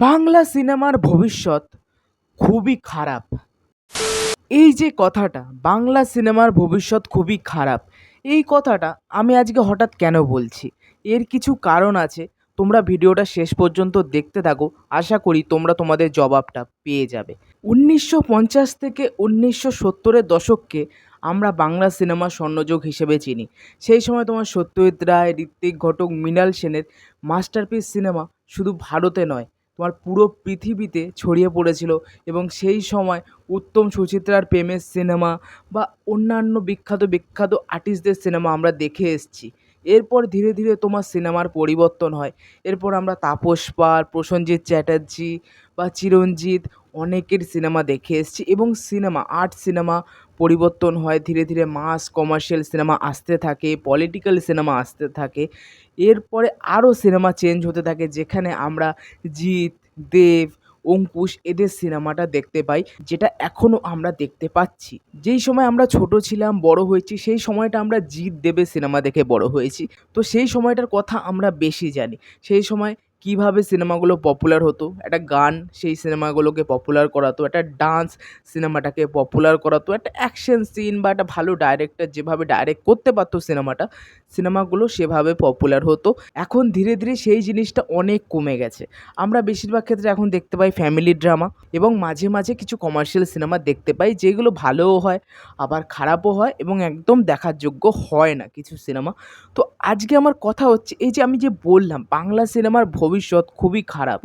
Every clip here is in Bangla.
বাংলা সিনেমার ভবিষ্যৎ খুবই খারাপ। এই যে কথাটা, বাংলা সিনেমার ভবিষ্যৎ খুবই খারাপ, এই কথাটা আমি আজকে হঠাৎ কেন বলছি? এর কিছু কারণ আছে, তোমরা ভিডিওটা শেষ পর্যন্ত দেখতে থাকো, আশা করি তোমরা তোমাদের জবাবটা পেয়ে যাবে। উনিশশো পঞ্চাশ থেকে উনিশশো সত্তরের দশককে আমরা বাংলা সিনেমা স্বর্ণযোগ হিসেবে চিনি। সেই সময় তোমার সত্যজিৎ রায়, ঋত্বিক ঘটক, মৃণাল সেনের মাস্টারপিস সিনেমা শুধু ভারতে নয় তোমার পুরো পৃথিবীতে ছড়িয়ে পড়েছিল এবং সেই সময় উত্তম সুচিত্রার প্রেমের সিনেমা বা অন্যান্য বিখ্যাত বিখ্যাত আর্টিস্টদের সিনেমা আমরা দেখে এসেছি। এরপর ধীরে ধীরে তোমার সিনেমার পরিবর্তন হয়। এরপর আমরা তাপস পাল, প্রসেনজিৎ চ্যাটার্জি বা চিরঞ্জিত অনেকের সিনেমা দেখে এসেছি এবং সিনেমা, আর্ট সিনেমা পরিবর্তন হয়, ধীরে ধীরে মাস কমার্শিয়াল সিনেমা আসতে থাকে পলিটিক্যাল সিনেমা আসতে থাকে। এরপরে আরও সিনেমা চেঞ্জ হতে থাকে, যেখানে আমরা জিৎ, দেব, অঙ্কুশ এদের সিনেমাটা দেখতে পাই, যেটা এখনও আমরা দেখতে পাচ্ছি। যেই সময় আমরা ছোট ছিলাম, বড় হয়েছি, সেই সময়টা আমরা জিৎ, দেবের সিনেমা দেখে বড় হয়েছি। তো সেই সময়টার কথা আমরা বেশি জানি। সেই সময় কীভাবে সিনেমাগুলো পপুলার হতো? একটা গান সেই সিনেমাগুলোকে পপুলার করাতো, একটা ডান্স সিনেমাটাকে পপুলার করাতো, একটা অ্যাকশন সিন বা একটা ভালো ডাইরেক্টর যেভাবে ডাইরেক্ট করতে পারতো সিনেমাটা সিনেমাগুলো সেভাবে পপুলার হতো। এখন ধীরে ধীরে সেই জিনিসটা অনেক কমে গেছে। আমরা বেশিরভাগ ক্ষেত্রে এখন দেখতে পাই ফ্যামিলি ড্রামা এবং মাঝে মাঝে কিছু কমার্শিয়াল সিনেমা দেখতে পাই যেগুলো ভালোও হয়, আবার খারাপও হয় এবং একদম দেখার যোগ্য হয় না কিছু সিনেমা তো আজকে আমার কথা হচ্ছে এই যে আমি যে বললাম, বাংলা সিনেমার ভবিষ্যৎ খুবই খারাপ।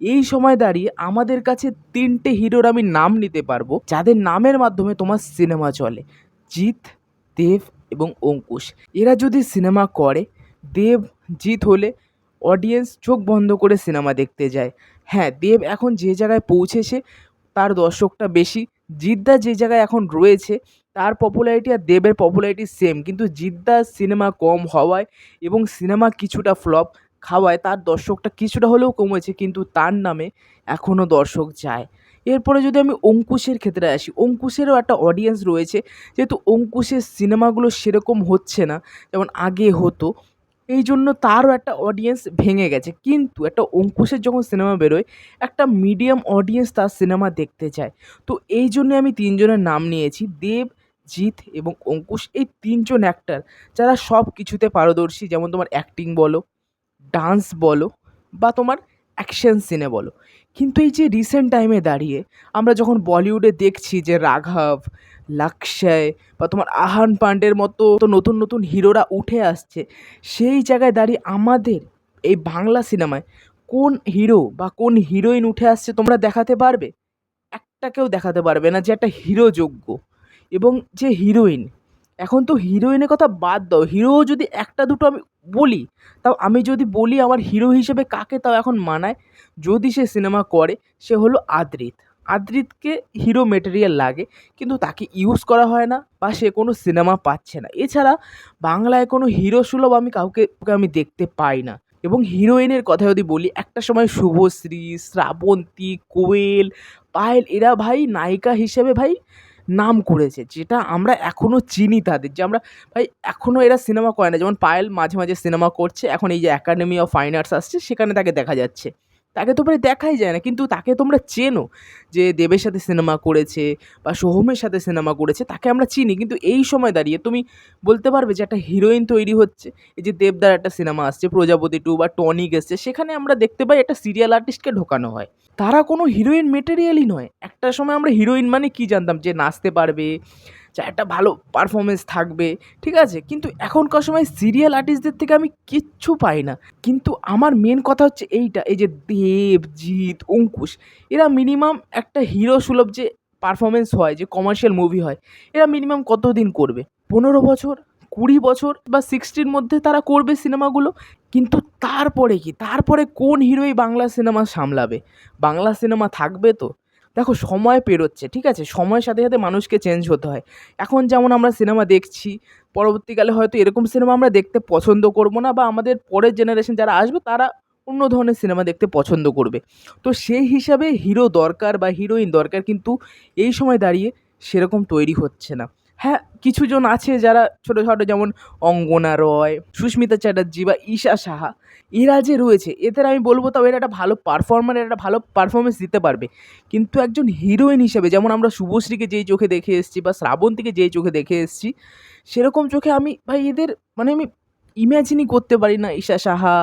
এই সময় দাঁড়িয়ে আমাদের কাছে তিনটে হিরোর আমি নাম নিতে পারব, যাদের নামের মাধ্যমে তোমার সিনেমা চলে। জিৎ, দেব এবং অঙ্কুশ। এরা যদি সিনেমা করে, দেব জিৎ হলে অডিয়েন্স চোখ বন্ধ করে সিনেমা দেখতে যায়। হ্যাঁ দেব এখন যে জায়গায় পৌঁছেছে, তার দর্শকটা বেশি। জিদ্দা যে জায়গায় এখন রয়েছে, তার পপুলারিটি আর দেবের পপুলারিটি সেম কিন্তু জিদ্দার সিনেমা কম হওয়ায় এবং সিনেমা কিছুটা ফ্লপ খাওয়ায়, তার দর্শকটা কিছুটা হলেও কমেছে, কিন্তু তার নামে এখনও দর্শক যায়। এরপরে যদি আমি অঙ্কুশের ক্ষেত্রে আসি, অঙ্কুশেরও একটা অডিয়েন্স রয়েছে, যেহেতু অঙ্কুশের সিনেমাগুলো সেরকম হচ্ছে না, যেমন আগে হতো এই জন্য তারও একটা অডিয়েন্স ভেঙে গেছে। কিন্তু একটা অঙ্কুশের যখন সিনেমা বেরোয়, একটা মিডিয়াম অডিয়েন্স তার সিনেমা দেখতে চায়। তো এই জন্যে আমি তিনজনের নাম নিয়েছি, দেব, জিৎ এবং অঙ্কুশ। এই তিনজন অ্যাক্টার যারা সব কিছুতে পারদর্শী, যেমন তোমার অ্যাক্টিং বলো ডান্স বলো, বা তোমার অ্যাকশন সিনে বলো। কিন্তু এই যে রিসেন্ট টাইমে দাঁড়িয়ে আমরা যখন বলিউডে দেখছি যে রাঘব লাক্সায় বা তোমার আহান পান্ডের মতো তো নতুন নতুন হিরোরা উঠে আসছে, সেই জায়গায় দাঁড়িয়ে আমাদের এই বাংলা সিনেমায় কোন হিরো বা কোন হিরোইন উঠে আসছে তোমরা দেখাতে পারবে? একটাকেও দেখাতে পারবে না যে একটা হিরো যোগ্য এবং যে হিরোইন এখন তো হিরোইনের কথা বাদ দাও। হিরো যদি একটা দুটো আমি বলি, তাও আমি যদি বলি আমার হিরো হিসেবে কাকে তাও এখন মানায়? যদি সে সিনেমা করে, সে হলো আদ্রিত। আদ্রিতকে হিরো মেটেরিয়াল লাগে, কিন্তু তাকে ইউজ করা হয় না বা সে কোনো সিনেমা পাচ্ছে না। এছাড়া বাংলায় কোনো হিরো সুলভ আমি কাউকে আমি দেখতে পাই না। এবং হিরোইনের কথা যদি বলি, একটা সময় শুভশ্রী, শ্রাবন্তী, কোয়েল, পায়েল, এরা ভাই নায়িকা হিসেবে ভাই নাম করেছে, যেটা আমরা এখনও চিনি তাদের। যে আমরা, ভাই এখনও এরা সিনেমা করে না। যেমন পায়েল মাঝে মাঝে সিনেমা করছে, এখন এই যে অ্যাকাডেমি অফ ফাইন আর্টস আসছে, সেখানে তাকে দেখা যাচ্ছে। তাকে তো প্রায় দেখাই যায় না। কিন্তু তাকে তোমরা চেনো যে দেবের সাথে সিনেমা করেছে বা সোহমের সাথে সিনেমা করেছে, তাকে আমরা চিনি। কিন্তু এই সময় দাঁড়িয়ে তুমি বলতে পারবে যে একটা হিরোইন তৈরি হচ্ছে। এই যে দেবদার একটা সিনেমা আসছে, প্রজাপতি টু বা টনিক এসছে, সেখানে আমরা দেখতে পাই একটা সিরিয়াল আর্টিস্টকে ঢোকানো হয়। তারা কোনো হিরোইন মেটেরিয়ালই নয়। একটা সময় আমরা হিরোইন মানে কী জানতাম? যে নাচতে পারবে যা একটা ভালো পারফরমেন্স থাকবে, ঠিক আছে? কিন্তু এখনকার সময় সিরিয়াল আর্টিস্টদের থেকে আমি কিচ্ছু পাই না। কিন্তু আমার মেন কথা হচ্ছে এইটা, এই যে দেব, জিৎ, অঙ্কুশ, এরা মিনিমাম একটা হিরো সুলভ যে পারফরমেন্স হয়, যে কমার্শিয়াল মুভি হয়, এরা মিনিমাম কতদিন করবে? পনেরো বছর, কুড়ি বছর বা সিক্সটির মধ্যে তারা করবে সিনেমাগুলো, কিন্তু তারপরে কি? তারপরে কোন হিরোই বাংলা সিনেমা সামলাবে? বাংলা সিনেমা থাকবে তো? দেখো, সময় পেরোচ্ছে, ঠিক আছে? সময়ের সাথে সাথে মানুষকে চেঞ্জ হতে হয়। এখন যেমন আমরা সিনেমা দেখছি, পরবর্তীকালে হয়তো এরকম সিনেমা আমরা দেখতে পছন্দ করব না বা আমাদের পরের জেনারেশন যারা আসবে, তারা অন্য ধরনের সিনেমা দেখতে পছন্দ করবে। তো সেই হিসাবে হিরো দরকার বা হিরোইন দরকার কিন্তু এই সময় দাঁড়িয়ে সেরকম তৈরি হচ্ছে না। হ্যাঁ কিছুজন আছে যারা ছোটো ছোটো যেমন অঙ্গনা রয়, সুস্মিতা চ্যাটার্জি বা ঈশা সাহা। এরা যে রয়েছে, এদের আমি বলব তবে এরা একটা ভালো পারফর্মার একটা ভালো পারফরমেন্স দিতে পারবে। কিন্তু একজন হিরোইন হিসেবে, যেমন আমরা শুভশ্রীকে যেই চোখে দেখে এসেছি বা শ্রাবন্তীকে যেই চোখে দেখে এসেছি, সেরকম চোখে আমি, ভাই এদের মানে আমি ইম্যাজিনই করতে পারি না ঈশা সাহা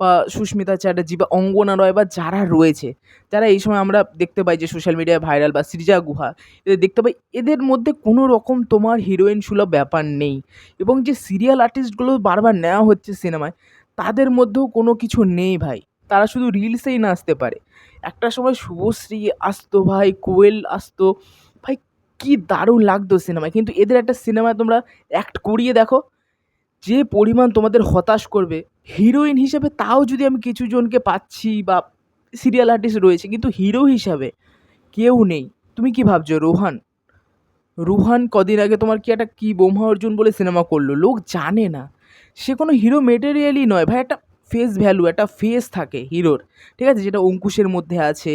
বা সুস্মিতা চ্যাটার্জি বা অঙ্গনা রয় বা যারা রয়েছে, যারা এই সময় আমরা দেখতে পাই যে সোশ্যাল মিডিয়ায় ভাইরাল বা সৃজা গুহা, এদের দেখতে পাই, এদের মধ্যে কোনো রকম তোমার হিরোইন সুলভ ব্যাপার নেই এবং যে সিরিয়াল আর্টিস্টগুলো বারবার নেওয়া হচ্ছে সিনেমায়, তাদের মধ্যেও কোনো কিছু নেই ভাই। তারা শুধু রিলসেই নাচতে পারে। একটা সময় শুভশ্রী আসতো ভাই, কোয়েল আসতো, ভাই কী দারুণ লাগতো সিনেমায়। কিন্তু এদের একটা সিনেমায় তোমরা অ্যাক্ট করিয়ে দেখো যে পরিমাণ তোমাদের হতাশ করবে হিরোইন হিসেবে তাও যদি আমি কিছু জনকে পাচ্ছি বা সিরিয়াল আর্টিস্ট রয়েছে, কিন্তু হিরো হিসাবে কেউ নেই। তুমি কি ভাবছ, রোহান? রুহান কদিন আগে তোমার কি একটা কী বোমা অর্জুন বলে সিনেমা করল? লোক জানে না। সে কোনো হিরো মেটেরিয়ালই নয়। ভাই, একটা ফেস ভ্যালু একটা ফেস থাকে হিরোর ঠিক আছে? যেটা অঙ্কুশের মধ্যে আছে,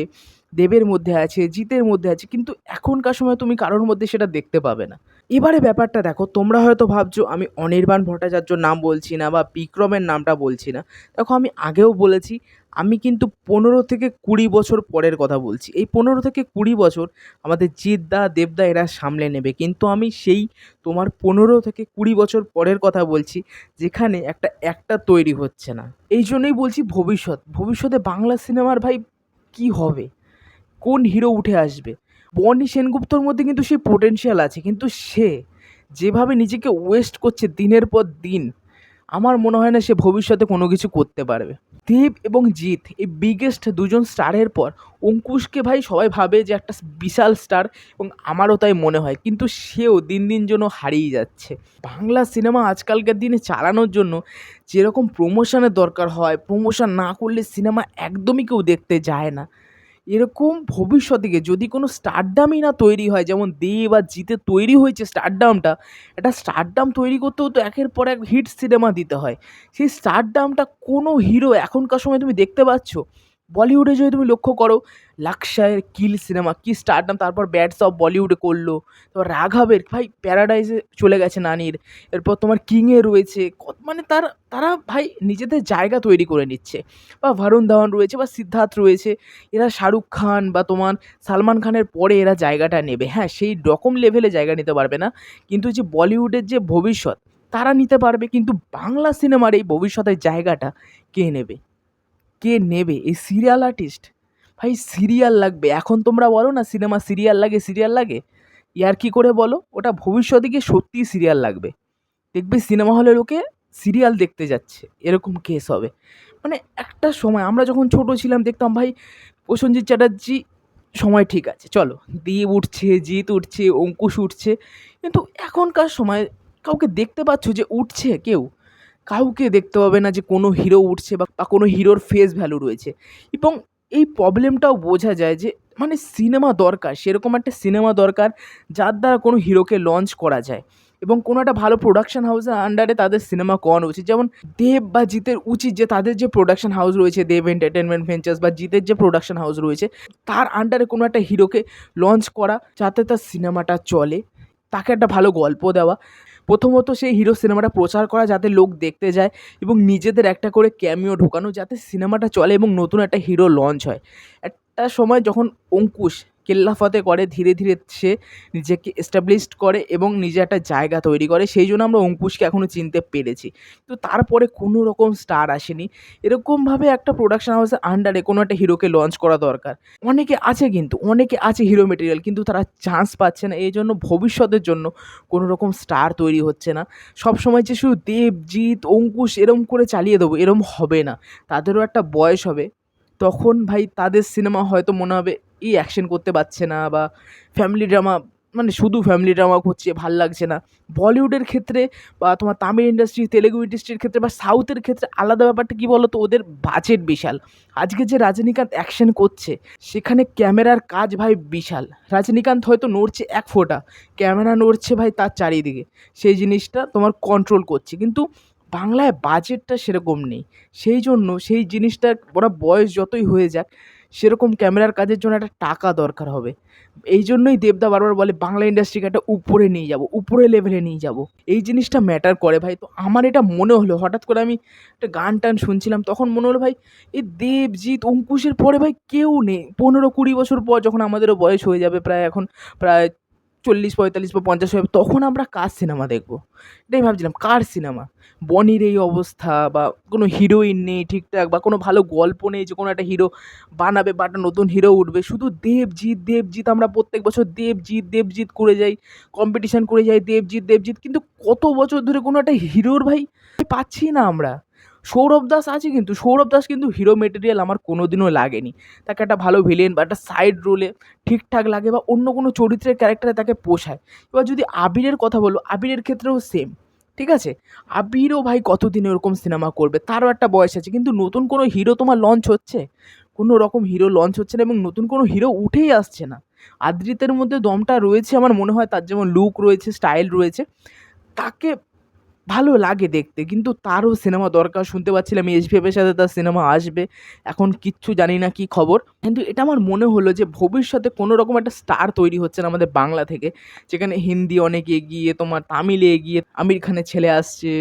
দেবের মধ্যে আছে, জিতের মধ্যে আছে, কিন্তু এখনকার সময় তুমি কারোর মধ্যে সেটা দেখতে পাবে না। এবারে ব্যাপারটা দেখো, তোমরা হয়তো ভাবছ আমি অনির্বাণ ভট্টাচার্যর নাম বলছি না বা বিক্রমের নামটা বলছি না। দেখো, আমি আগেও বলেছি, আমি কিন্তু পনেরো থেকে কুড়ি বছর পরের কথা বলছি। এই পনেরো থেকে কুড়ি বছর আমাদের জিতদা দেবদা এরা সামলে নেবে। কিন্তু আমি সেই তোমার পনেরো থেকে কুড়ি বছর পরের কথা বলছি, যেখানে একটা একটা তৈরি হচ্ছে না। এই জন্যই বলছি ভবিষ্যৎ। ভবিষ্যতে বাংলা সিনেমার ভাই কী হবে? কোন হিরো উঠে আসবে? বনি সেনগুপ্তর মধ্যে কিন্তু সেই পোটেনশিয়াল আছে, কিন্তু সে যেভাবে নিজেকে ওয়েস্ট করছে দিনের পর দিন, আমার মনে হয় না সে ভবিষ্যতে কোনো কিছু করতে পারবে। দেব এবং জিৎ, এই বিগেস্ট দুজন স্টারের পর, অঙ্কুশকে ভাই সবাই ভাবে যে একটা বিশাল স্টার এবং আমারও তাই মনে হয়, কিন্তু সেও দিন দিন যেন হারিয়ে যাচ্ছে। বাংলা সিনেমা আজকালকার দিনে চালানোর জন্য যেরকম প্রমোশনের দরকার হয় প্রমোশন না করলে সিনেমা একদমই কেউ দেখতে যায় না। এরকম ভবিষ্যতে থেকে যদি কোনো স্টারডামই না তৈরি হয়, যেমন দে বা জিতে তৈরি হয়েছে স্টারডামটা একটা স্টারডাম তৈরি করতেও তো একের পর এক হিট সিনেমা দিতে হয়। সেই স্টারডামটা কোনো হিরো এখনকার সময় তুমি দেখতে পাচ্ছ? বলিউডে যদি তুমি লক্ষ্য করো, লাক্সায়ের কিল সিনেমা, কি স্টারডাম তারপর ব্যাটস অফ বলিউডে করল, তারপর রাঘাবের, ভাই প্যারাডাইজে চলে গেছে নানির, এরপর তোমার কিংয়ে রয়েছে মানে তার, তারা ভাই নিজেদের জায়গা তৈরি করে নিচ্ছে। বা ভারুণ ধাওয়ান রয়েছে, বা সিদ্ধার্থ রয়েছে, এরা শাহরুখ খান বা তোমার সালমান খানের পরে এরা জায়গাটা নেবে। হ্যাঁ সেই রকম লেভেলে জায়গা নিতে পারবে না, কিন্তু যে বলিউডের যে ভবিষ্যৎ, তারা নিতে পারবে, কিন্তু বাংলা সিনেমার এই ভবিষ্যতের জায়গাটা কে নেবে? কে নেবে? এই সিরিয়াল আর্টিস্ট ভাই সিরিয়াল লাগবে। এখন তোমরা বলো না সিনেমা সিরিয়াল লাগে সিরিয়াল লাগে? ইয়ার কি করে বলো? ওটা ভবিষ্যতে গিয়ে সত্যিই সিরিয়াল লাগবে। দেখবে সিনেমা হলে লোকে সিরিয়াল দেখতে যাচ্ছে। এরকম কেস হবে। মানে একটা সময়, আমরা যখন ছোট ছিলাম, দেখতাম, ভাই, প্রসেনজিৎ চ্যাটার্জি, সময় ঠিক আছে, চলো। দেব উঠছে, জিৎ উঠছে, অঙ্কুশ উঠছে। কিন্তু এখনকার সময়, কাউকে দেখতে পাচ্ছ যে উঠছে কেউ? কাউকে দেখতে পাবে না যে কোনো হিরো উঠছে বা কোনো হিরোর ফেস ভ্যালু রয়েছে। এবং এই প্রবলেমটাও বোঝা যায় যে মানে সিনেমা দরকার, সেরকম একটা সিনেমা দরকার যার দ্বারা কোনো হিরোকে লঞ্চ করা যায়। এবং কোনো একটা ভালো প্রোডাকশন হাউসের আন্ডারে তাদের সিনেমা করানো উচিত। যেমন দেব বা জিতের উচিত যে, তাদের যে প্রোডাকশন হাউস রয়েছে, দেব এন্টারটেনমেন্ট ভেঞ্চার্স বা জিতের যে প্রোডাকশন হাউস রয়েছে, তার আন্ডারে কোনো একটা হিরোকে লঞ্চ করা, যাতে তার সিনেমাটা চলে, তাকে একটা ভালো গল্প দেওয়া। প্রথমত সেই হিরো সিনেমাটা প্রচার করা যাতে লোক দেখতে যায় এবং নিজেদের একটা করে ক্যামিও ঢোকানো যাতে সিনেমাটা চলে এবং নতুন একটা হিরো লঞ্চ হয়। একটা সময় যখন অঙ্কুশ কেল্লাফতে করে, ধীরে ধীরে সে নিজেকে এস্টাবলিশড করে এবং নিজে একটা জায়গা তৈরি করে। সেই জন্য আমরা অঙ্কুশকে এখনও চিনতে পেরেছি। তো তারপরে কোনো রকম স্টার আসেনি। এরকমভাবে একটা প্রোডাকশন হাউসের আন্ডারে কোনো একটা হিরোকে লঞ্চ করা দরকার। অনেকে আছে কিন্তু, অনেকে আছে হিরো মেটেরিয়াল কিন্তু তারা চান্স পাচ্ছে না। এই জন্য ভবিষ্যতের জন্য কোনো রকম স্টার তৈরি হচ্ছে না। সব সময় যে শুধু দেবজিৎ অঙ্কুশ এরম করে চালিয়ে দেবো, এরম হবে না। তাদেরও একটা বয়স হবে। তখন ভাই তাদের সিনেমা হয়তো মনে হবে এই অ্যাকশন করতে পারছে না বা ফ্যামিলি ড্রামা মানে শুধু ফ্যামিলি ড্রামা করছে ভালো লাগছে না। বলিউডের ক্ষেত্রে বা তোমার তামিল ইন্ডাস্ট্রি তেলেগু ইন্ডাস্ট্রির ক্ষেত্রে বা সাউথের ক্ষেত্রে আলাদা ব্যাপারটা কী বলো তো ওদের বাজেট বিশাল। আজকে যে রজনীকান্ত অ্যাকশন করছে, সেখানে ক্যামেরার কাজ ভাই বিশাল। রজনীকান্ত হয়তো নড়ছে এক ফোঁটা, ক্যামেরা নড়ছে ভাই তার চারিদিকে। সেই জিনিসটা তোমার কন্ট্রোল করছে। কিন্তু বাংলায় বাজেটটা সেরকম নেই। সেই জন্য সেই জিনিসটা ওরা বয়স যতই হয়ে যাক সেরকম ক্যামেরার কাজের জন্য একটা টাকা দরকার হবে। এই জন্যই দেবদা বারবার বলে, বাংলা ইন্ডাস্ট্রিকে একটা উপরে নিয়ে যাব, উপরে লেভেলে নিয়ে যাব। এই জিনিসটা ম্যাটার করে ভাই। তো আমার এটা মনে হলো, হঠাৎ করে আমি একটা গান টান শুনছিলাম, তখন মনে হলো ভাই এই দেবজিৎ, অঙ্কুশের পরে ভাই কেউ নেই। পনেরো কুড়ি বছর পর যখন আমাদেরও বয়স হয়ে যাবে, প্রায় এখন, প্রায় চল্লিশ, পঁয়তাল্লিশ বা পঞ্চাশ হবে তখন আমরা কার সিনেমা দেখব? এটাই ভাবছিলাম, কার সিনেমা বনির এই অবস্থা বা কোনো হিরোইন নেই ঠিকঠাক বা কোনো ভালো গল্প নেই যে কোনো একটা হিরো বানাবে বা একটা নতুন হিরো উঠবে। শুধু দেবজিৎ দেবজিৎ আমরা প্রত্যেক বছর দেবজিৎ দেবজিৎ করে যাই কম্পিটিশান করে যাই, দেবজিৎ দেবজিৎ। কিন্তু কত বছর ধরে কোনো একটা হিরোর ভাই পাচ্ছি না আমরা। সৌরভ দাস আছে কিন্তু, সৌরভ দাস কিন্তু হিরো মেটেরিয়াল আমার কোনো দিনও লাগেনি। তাকে একটা ভালো ভিলেন বা একটা সাইড রোলে ঠিকঠাক লাগে বা অন্য কোনো চরিত্রের ক্যারেক্টারে তাকে পোষায়। এবার যদি আবিরের কথা বলো, আবিরের ক্ষেত্রেও সেম ঠিক আছে? আবিরও ভাই কতদিন ওরকম সিনেমা করবে? তারও একটা বয়স আছে, কিন্তু নতুন কোনো হিরো তোমার লঞ্চ হচ্ছে? কোনো রকম হিরো লঞ্চ হচ্ছে না এবং নতুন কোনো হিরো উঠেই আসছে না। আদ্রিতের মধ্যে দমটা রয়েছে আমার মনে হয়, তার যেমন লুক রয়েছে স্টাইল রয়েছে, তাকে ভালো লাগে দেখতে, কিন্তু তারও সিনেমা দরকার। শুনতে পাচ্ছিলাম এসভিএফের সাথে তার সিনেমা আসবে। এখন কিচ্ছু জানি না কি খবর। কিন্তু এটা আমার মনে হলো যে ভবিষ্যতে কোনো রকম একটা স্টার তৈরি হচ্ছে না আমাদের বাংলা থেকে। যেখানে হিন্দি অনেক এগিয়ে, তোমার তামিলে এগিয়ে, আমির খানের ছেলে আসছে,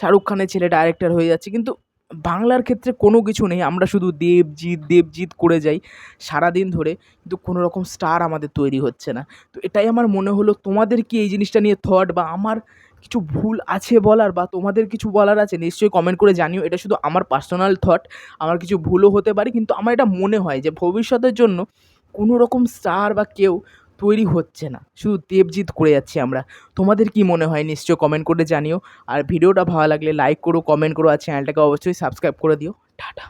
শাহরুখ খানের ছেলে ডাইরেক্টর হয়ে যাচ্ছে। কিন্তু বাংলার ক্ষেত্রে কোনো কিছু নেই, আমরা শুধু দেবজিৎ দেবজিৎ করে যাই সারাদিন ধরে, কিন্তু কোনো রকম স্টার আমাদের তৈরি হচ্ছে না। তো এটাই আমার মনে হলো, তোমাদের কি এই জিনিসটা নিয়ে থট বা আমার কিছু ভুল আছে বলার বা তোমাদের কিছু বলার আছে, নিশ্চয়ই কমেন্ট করে জানিও। এটা শুধু আমার পার্সোনাল থট আমার কিছু ভুলও হতে পারে, কিন্তু আমার এটা মনে হয় যে ভবিষ্যতের জন্য কোনো রকম স্টার বা কেউ তৈরি হচ্ছে না। শুধু দেবজিৎ করে যাচ্ছি আমরা। তোমাদের কি মনে হয়? নিশ্চয় কমেন্ট করে জানিও। আর ভিডিওটা ভালো লাগলে লাইক করো কমেন্ট করো, আর চ্যানেলটাকে অবশ্যই সাবস্ক্রাইব করে দিও। টাটা।